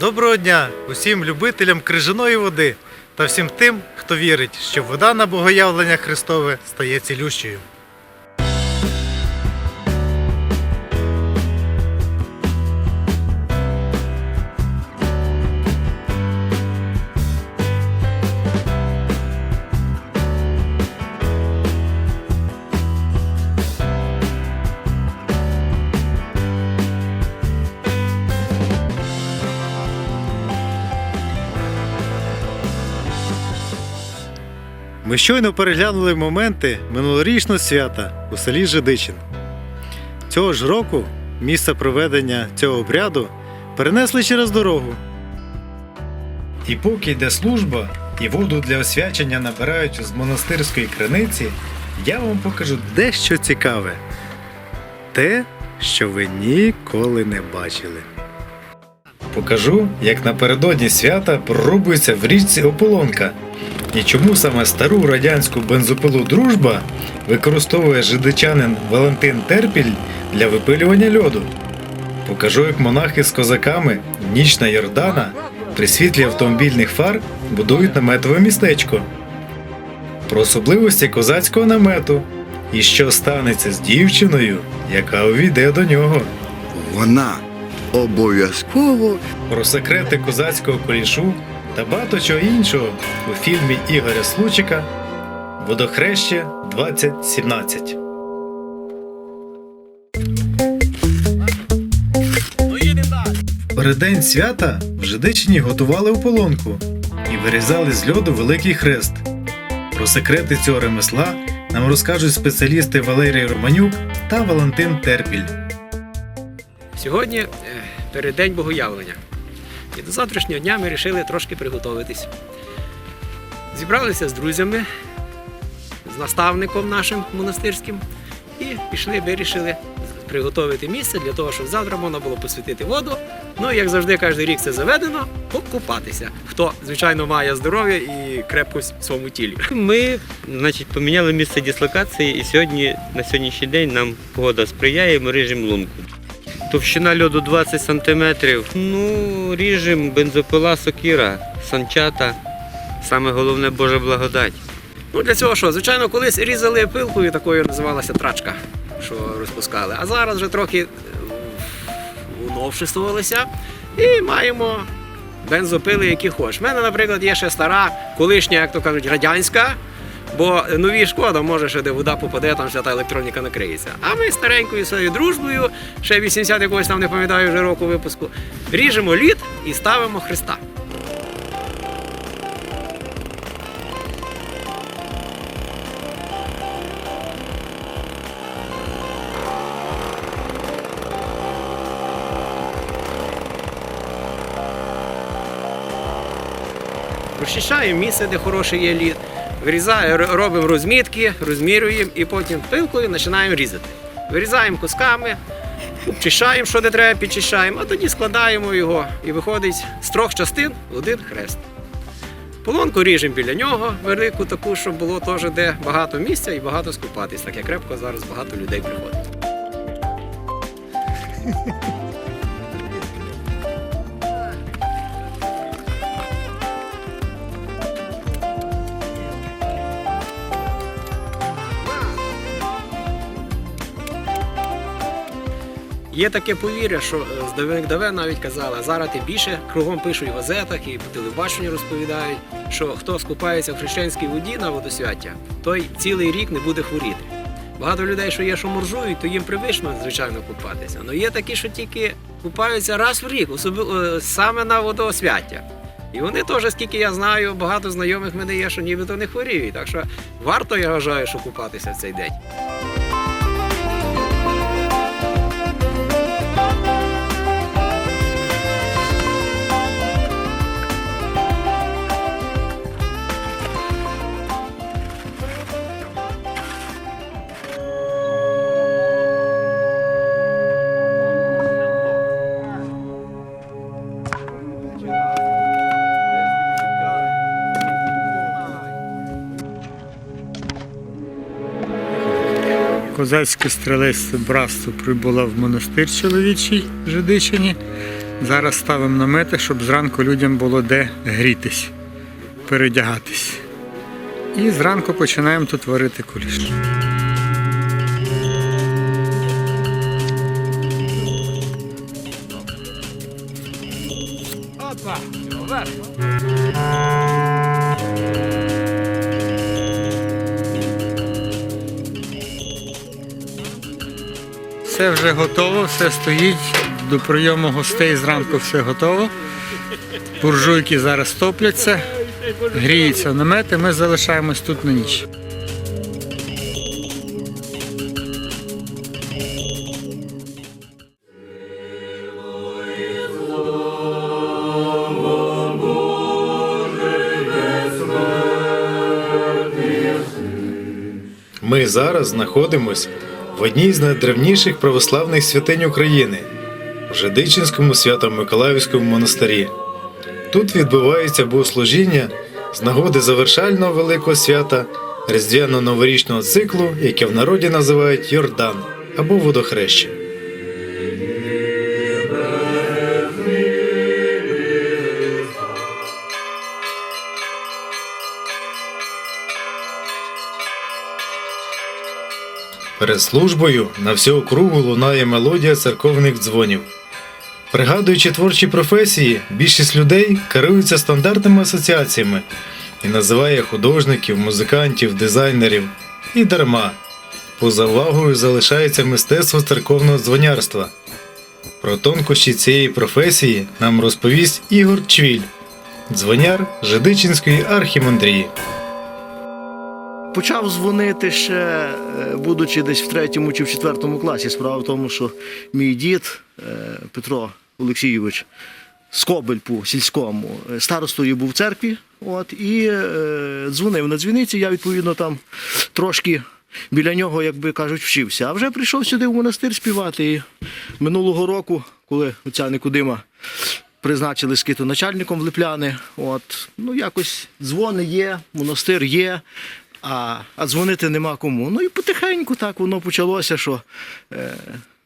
Доброго дня усім любителям крижаної води та всім тим, хто вірить, що вода на богоявлення Христове стає цілющою. Ми щойно переглянули моменти минулорічного свята у селі Жидичин. Цього ж року місце проведення цього обряду перенесли через дорогу. І поки йде служба і воду для освячення набирають з монастирської криниці, я вам покажу дещо цікаве. Те, що ви ніколи не бачили. Покажу, як напередодні свята прорубується в річці Ополонка. І чому саме стару радянську бензопилу Дружба використовує жидичанин Валентин Терпіль для випилювання льоду. Покажу, як монахи з козаками ніч на Йордана при світлі автомобільних фар будують наметове містечко. Про особливості козацького намету і що станеться з дівчиною, яка увійде до нього. Вона обов'язково Про секрети козацького колішу та багато чого іншого у фільмі Ігоря Случика Водохреще 2017. Переддень свята в Жидичині готували ополонку і вирізали з льоду великий хрест. Про секрети цього ремесла нам розкажуть спеціалісти Валерій Романюк та Валентин Терпіль. Сьогодні е, переддень богоявлення. І до завтрашнього дня ми вирішили трошки приготуватись. Зібралися з друзями, з наставником нашим монастирським і пішли, вирішили приготувати місце для того, щоб завтра можна було посвятити воду. Ну, і як завжди, кожен рік це заведено, покупатися. Хто, звичайно, має здоров'я і крепкость в своєму тілі. Ми значить, поміняли місце дислокації і сьогодні, на сьогоднішній день нам погода сприяє, ми ріжемо лунку. Товщина льоду 20 см. Ну, ріжемо бензопила, сокіра, санчата. Саме головне Божа благодать. Ну для цього що? Звичайно, колись різали пилкою, такою називалася трачка, що розпускали. А зараз вже трохи е, уновшествувалися і маємо бензопили, які хочеш. У мене, наприклад, є ще стара, колишня, як то кажуть, радянська. Бо нові шкода, може, ще де вода попаде, там вся та електроніка накриється. А ми старенькою своєю дружбою, ще 80 якогось там не пам'ятаю вже року випуску, ріжемо лід і ставимо хреста. Розчищаємо місце, де хороший є лід, вирізаємо, робимо розмітки, розмірюємо і потім пилкою починаємо різати. Вирізаємо кусками, обчищаємо, що де треба, підчищаємо, а тоді складаємо його і виходить з трьох частин один хрест. Полонку ріжемо біля нього, велику таку, щоб було теж де багато місця і багато скупатись, так як крепко зараз багато людей приходить. Є таке повір'я, що е, з давних навіть казали, зараз і більше кругом пишуть в газетах і по телебаченню розповідають, що хто скупається в хрещенській воді на водосвяття, той цілий рік не буде хворіти. Багато людей, що є, що моржують, то їм привично, звичайно, купатися. Але є такі, що тільки купаються раз в рік, особливо е, саме на водосвяття. І вони теж, скільки я знаю, багато знайомих мене є, що нібито не хворіють. Так що варто, я вважаю, що купатися в цей день. Козацьке стрілецьке братство прибуло в монастир чоловічий в Жидичині. Зараз ставимо намети, щоб зранку людям було де грітись, передягатись. І зранку починаємо тут варити куліш. Все вже готово, все стоїть. До прийому гостей зранку все готово. Буржуйки зараз топляться, гріються намети, ми залишаємось тут на ніч. Ми зараз знаходимось в одній з найдревніших православних святинь України в Жидичинському свято-Миколаївському монастирі. Тут відбуваються богослужіння з нагоди завершального великого свята різдвяно-новорічного циклу, яке в народі називають Йордан або водохреща. Перед службою на всю округу лунає мелодія церковних дзвонів. Пригадуючи творчі професії, більшість людей керуються стандартними асоціаціями і називає художників, музикантів, дизайнерів. І дарма. Поза увагою залишається мистецтво церковного дзвонярства. Про тонкощі цієї професії нам розповість Ігор Чвіль, дзвоняр Жидичинської архімандрії. Почав дзвонити ще, е, будучи десь в третьому чи в четвертому класі. Справа в тому, що мій дід е, Петро Олексійович з Кобельпу сільському е, старостою був в церкві. От, і дзвонив на дзвіниці. Я відповідно там трошки біля нього, як би кажуть, вчився. А вже прийшов сюди в монастир співати. І минулого року, коли оця Никодима призначили скиту начальником в Липляни. От, ну якось дзвони є, монастир є, а, а дзвонити нема кому. Ну і потихеньку так воно почалося, що е,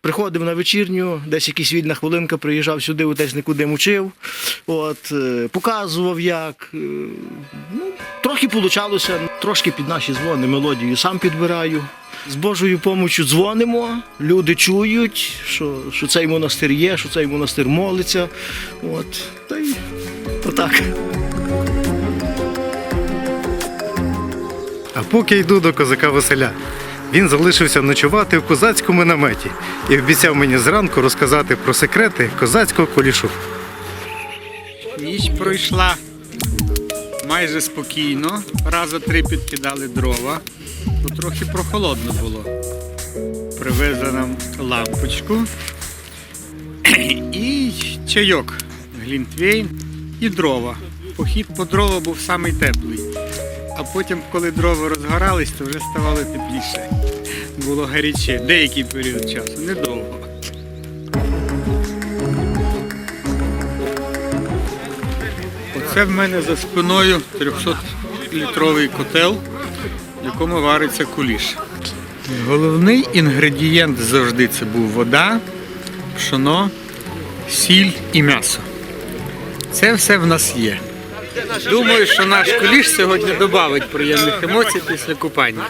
приходив на вечірню, десь якась вільна хвилинка, приїжджав сюди, десь нікуди мучив, от, е, показував як. Е, ну, трохи получалося, трошки під наші дзвони мелодію сам підбираю. З Божою помочю дзвонимо, люди чують, що, що цей монастир є, що цей монастир молиться. От, та й отак. Поки йду до козака Василя. Він залишився ночувати в козацькому наметі і обіцяв мені зранку розказати про секрети козацького колішу. Ніч пройшла майже спокійно. Раза три підкидали дрова, бо трохи прохолодно було. Привезли нам лампочку і чайок, глінтвейн і дрова. Похід по дрова був самий теплий. А потім, коли дрова розгорались, то вже ставало тепліше. Було гаряче, деякий період часу, недовго. Оце в мене за спиною 300-літровий котел, в якому вариться куліш. Головний інгредієнт завжди це був вода, пшоно, сіль і м'ясо. Це все в нас є. Думаю, що наш куліш сьогодні додавить приємних емоцій після купання.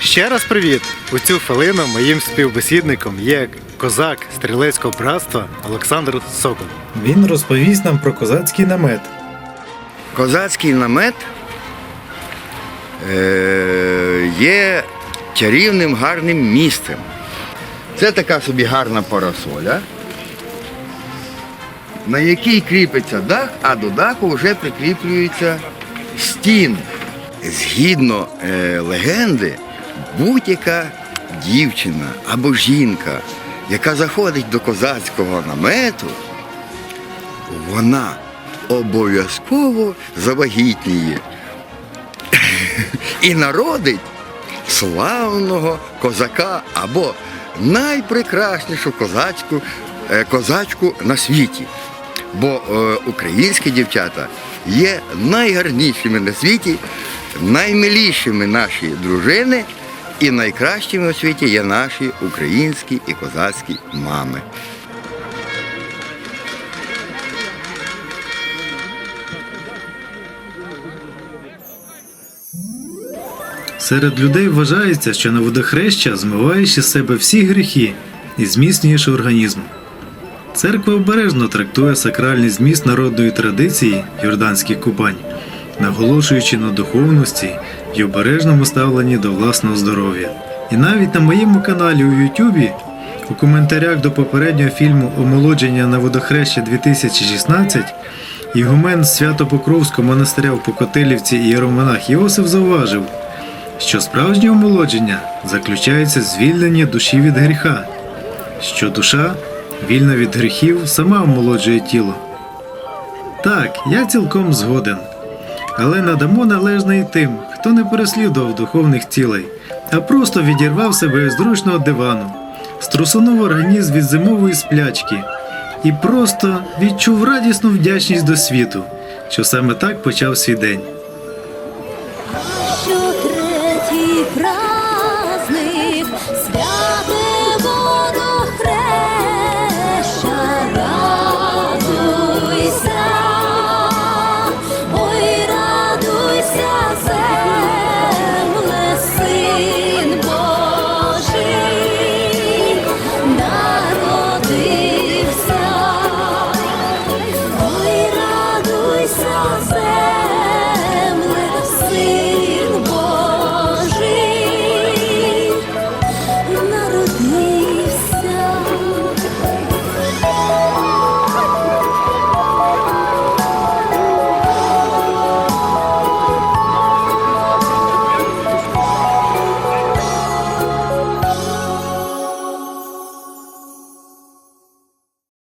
Ще раз привіт! У цю хвилину моїм співбесідником є козак стрілецького братства Олександр Сокол. Він розповість нам про козацький намет. Козацький намет е, є чарівним гарним місцем. Це така собі гарна парасоля, на якій кріпиться дах, а до даху вже прикріплюється стін. Згідно е, легенди, будь-яка дівчина або жінка, яка заходить до козацького намету, вона обов'язково завагітніє і народить славного козака або найпрекраснішу козацьку, е, козачку на світі. Бо е, українські дівчата є найгарнішими на світі, наймилішими наші дружини І найкращими у світі є наші українські і козацькі мами. Серед людей вважається, що на водохреща змиваєш із себе всі гріхи і зміцнюєш організм. Церква обережно трактує сакральний зміст народної традиції Йорданських купань, наголошуючи на духовності й обережному ставленні до власного здоров'я. І навіть на моєму каналі у Ютубі у коментарях до попереднього фільму Омолодження на водохреща 2016 Ігумен Свято-Покровського монастиря в Покотилівці і Єромонах Йосиф зауважив, що справжнє омолодження заключається в звільненні душі від гріха, що душа, вільна від гріхів, сама омолоджує тіло. Так, я цілком згоден. Але надамо належне і тим, хто не переслідував духовних цілей, а просто відірвав себе з зручного дивану, струсунув організм від зимової сплячки і просто відчув радісну вдячність до світу, що саме так почав свій день.